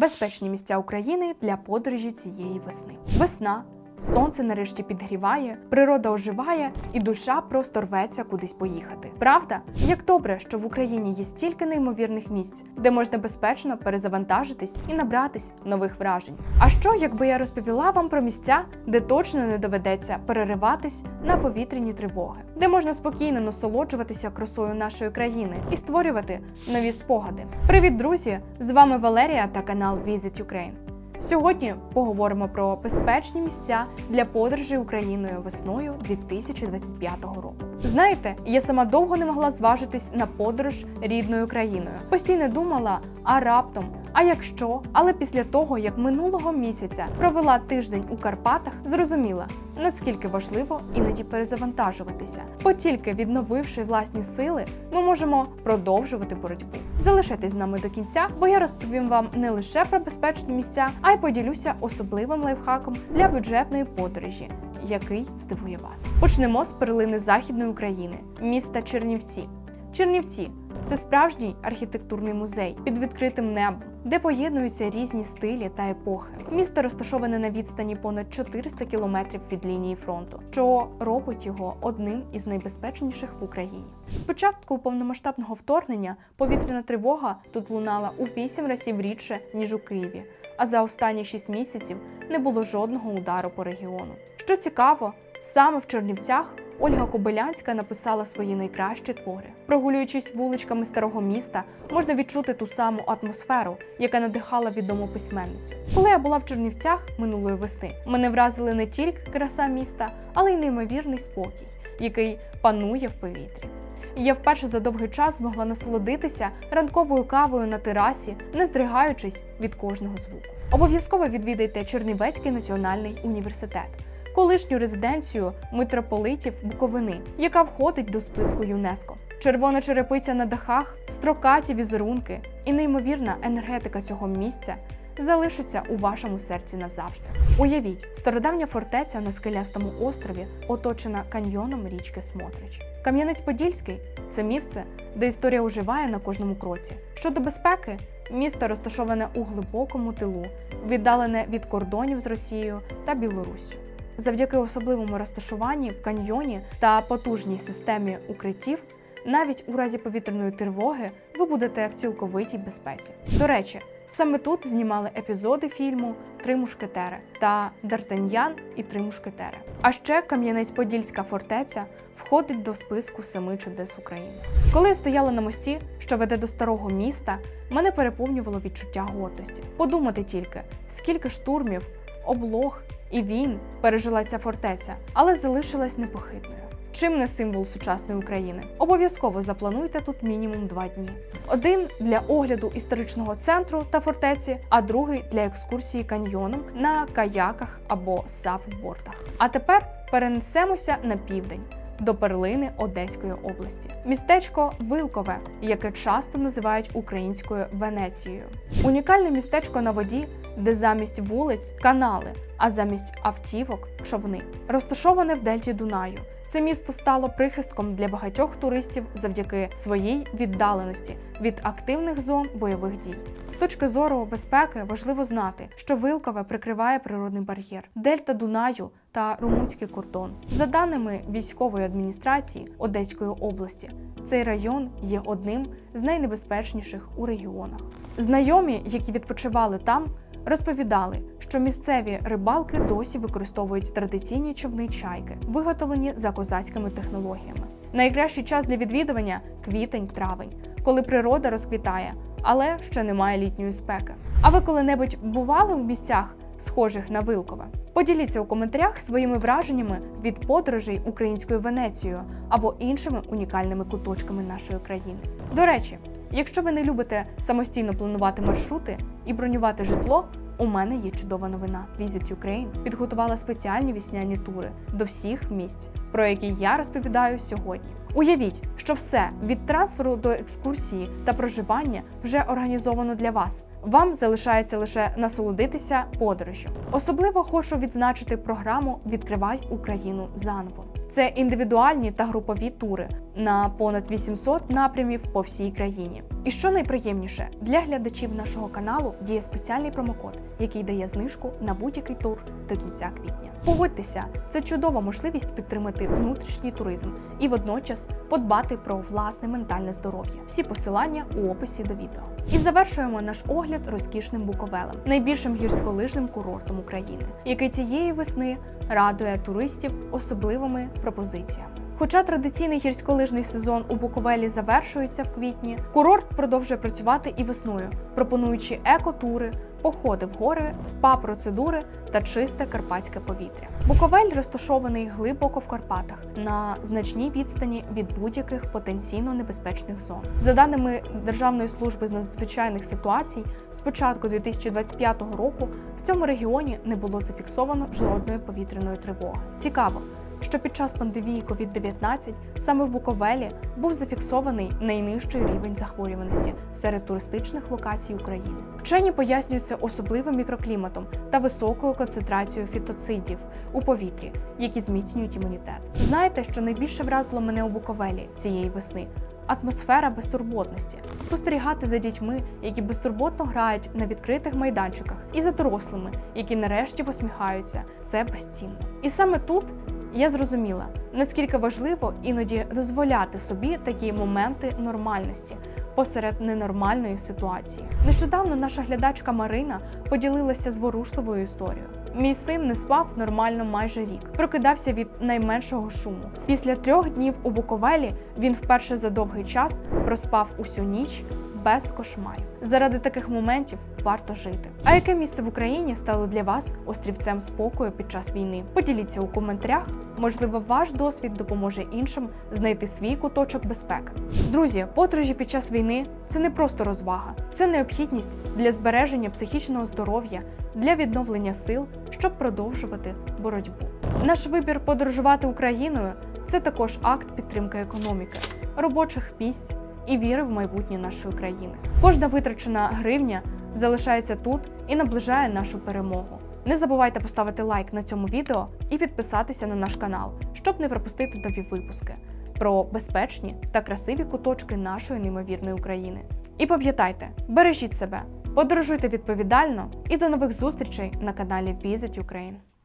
Безпечні місця України для подорожі цієї весни. Весна. Сонце нарешті підгріває, природа оживає, і душа просто рветься кудись поїхати. Правда, як добре, що в Україні є стільки неймовірних місць, де можна безпечно перезавантажитись і набратись нових вражень. А що, якби я розповіла вам про місця, де точно не доведеться перериватись на повітряні тривоги, де можна спокійно насолоджуватися красою нашої країни і створювати нові спогади. Привіт, друзі! З вами Валерія та канал Visit Ukraine. Сьогодні поговоримо про безпечні місця для подорожі Україною весною 2025 року. Знаєте, я сама довго не могла зважитись на подорож рідною країною. Постійно думала, а раптом, а якщо, але після того, як минулого місяця провела тиждень у Карпатах, зрозуміла, наскільки важливо іноді перезавантажуватися, бо тільки відновивши власні сили, ми можемо продовжувати боротьбу. Залишайтесь з нами до кінця, бо я розповім вам не лише про безпечні місця, а й поділюся особливим лайфхаком для бюджетної подорожі, який здивує вас. Почнемо з перлини Західної України, міста Чернівці. Чернівці це справжній архітектурний музей під відкритим небом, де поєднуються різні стилі та епохи. Місто розташоване на відстані понад 400 кілометрів від лінії фронту, що робить його одним із найбезпечніших в Україні. З початку повномасштабного вторгнення повітряна тривога тут лунала у 8 разів рідше ніж у Києві. А за останні 6 місяців не було жодного удару по регіону. Що цікаво, саме в Чернівцях Ольга Кобилянська написала свої найкращі твори. Прогулюючись вуличками старого міста, можна відчути ту саму атмосферу, яка надихала відому письменницю. Коли я була в Чернівцях минулої весни, мене вразили не тільки краса міста, але й неймовірний спокій, який панує в повітрі. І я вперше за довгий час змогла насолодитися ранковою кавою на терасі, не здригаючись від кожного звуку. Обов'язково відвідайте Чернівецький національний університет колишню резиденцію митрополитів Буковини, яка входить до списку ЮНЕСКО. Червона черепиця на дахах, строкаті візерунки і неймовірна енергетика цього місця залишаться у вашому серці назавжди. Уявіть, стародавня фортеця на скелястому острові, оточена каньйоном річки Смотрич. Кам'янець-Подільський це місце, де історія оживає на кожному кроці. Щодо безпеки, місто розташоване у глибокому тилу, віддалене від кордонів з Росією та Білоруссю. Завдяки особливому розташуванні в каньйоні та потужній системі укриттів, навіть у разі повітряної тривоги ви будете в цілковитій безпеці. До речі, саме тут знімали епізоди фільму Три мушкетери та Д'Артаньян і Три мушкетери. А ще Кам'янець-Подільська фортеця входить до списку семи чудес України. Коли я стояла на мості, що веде до старого міста, мене переповнювало відчуття гордості. Подумати тільки, скільки штурмів, облог і війн пережила ця фортеця, але залишилась непохитною. Чим не символ сучасної України? Обов'язково заплануйте тут мінімум два дні: один для огляду історичного центру та фортеці, а другий для екскурсії каньйоном на каяках або сафбортах. А тепер перенесемося на південь. До перлини Одеської області, містечко Вилкове, яке часто називають українською Венецією. Унікальне містечко на воді, де замість вулиць канали, а замість автівок човни. Розташоване в дельті Дунаю. Це місто стало прихистком для багатьох туристів завдяки своїй віддаленості від активних зон бойових дій. З точки зору безпеки важливо знати, що Вилкове прикриває природний бар'єр, дельта Дунаю та румунський кордон. За даними військової адміністрації Одеської області, цей район є одним з найнебезпечніших у регіонах. Знайомі, які відпочивали там, розповідали, що місцеві рибалки досі використовують традиційні човни чайки, виготовлені за козацькими технологіями. Найкращий час для відвідування квітень-травень, коли природа розквітає, але ще немає літньої спеки. А ви коли-небудь бували в місцях, схожих на Вилкове? Поділіться у коментарях своїми враженнями від подорожей українською Венецією або іншими унікальними куточками нашої країни. До речі, якщо ви не любите самостійно планувати маршрути і бронювати житло, у мене є чудова новина. Visit Ukraine підготувала спеціальні вісняні тури до всіх місць, про які я розповідаю сьогодні. Уявіть, що все від трансферу до екскурсії та проживання вже організовано для вас. Вам залишається лише насолодитися подорожю. Особливо хочу відзначити програму Відкривай Україну заново. Це індивідуальні та групові тури на понад 800 напрямів по всій країні. І що найприємніше, для глядачів нашого каналу діє спеціальний промокод, який дає знижку на будь-який тур до кінця квітня. Погодьтеся, це чудова можливість підтримати внутрішній туризм і водночас подбати про власне ментальне здоров'я. Всі посилання у описі до відео. І завершуємо наш огляд розкішним Буковелем, найбільшим гірськолижним курортом України, який цієї весни радує туристів особливими пропозиціями. Хоча традиційний гірськолижний сезон у Буковелі завершується в квітні, курорт продовжує працювати і весною, пропонуючи екотури, походи в гори, спа-процедури та чисте карпатське повітря. Буковель розташований глибоко в Карпатах на значній відстані від будь-яких потенційно небезпечних зон. За даними Державної служби з надзвичайних ситуацій, з початку 2025 року в цьому регіоні не було зафіксовано жодної повітряної тривоги. Цікаво, що під час пандемії COVID-19 саме в Буковелі був зафіксований найнижчий рівень захворюваності серед туристичних локацій України. Вчені пояснюють це особливим мікрокліматом та високою концентрацією фітоцидів у повітрі, які зміцнюють імунітет. Знаєте, що найбільше вразило мене у Буковелі цієї весни? Атмосфера безтурботності, спостерігати за дітьми, які безтурботно грають на відкритих майданчиках, і за дорослими, які нарешті посміхаються, це безцінно. І саме тут я зрозуміла, наскільки важливо іноді дозволяти собі такі моменти нормальності посеред ненормальної ситуації. Нещодавно наша глядачка Марина поділилася зворушливою історією. Мій син не спав нормально майже рік, прокидався від найменшого шуму. Після трьох днів у Буковелі він вперше за довгий час проспав усю ніч без кошмарів. Заради таких моментів варто жити. А яке місце в Україні стало для вас острівцем спокою під час війни? Поділіться у коментарях. Можливо, ваш досвід допоможе іншим знайти свій куточок безпеки. Друзі, подорожі під час війни це не просто розвага, це необхідність для збереження психічного здоров'я, для відновлення сил, щоб продовжувати боротьбу. Наш вибір подорожувати Україною це також акт підтримки економіки, робочих місць і віри в майбутнє нашої країни. Кожна витрачена гривня залишається тут і наближає нашу перемогу. Не забувайте поставити лайк на цьому відео і підписатися на наш канал, щоб не пропустити нові випуски про безпечні та красиві куточки нашої неймовірної України. І пам'ятайте, бережіть себе, подорожуйте відповідально і до нових зустрічей на каналі Visit Ukraine.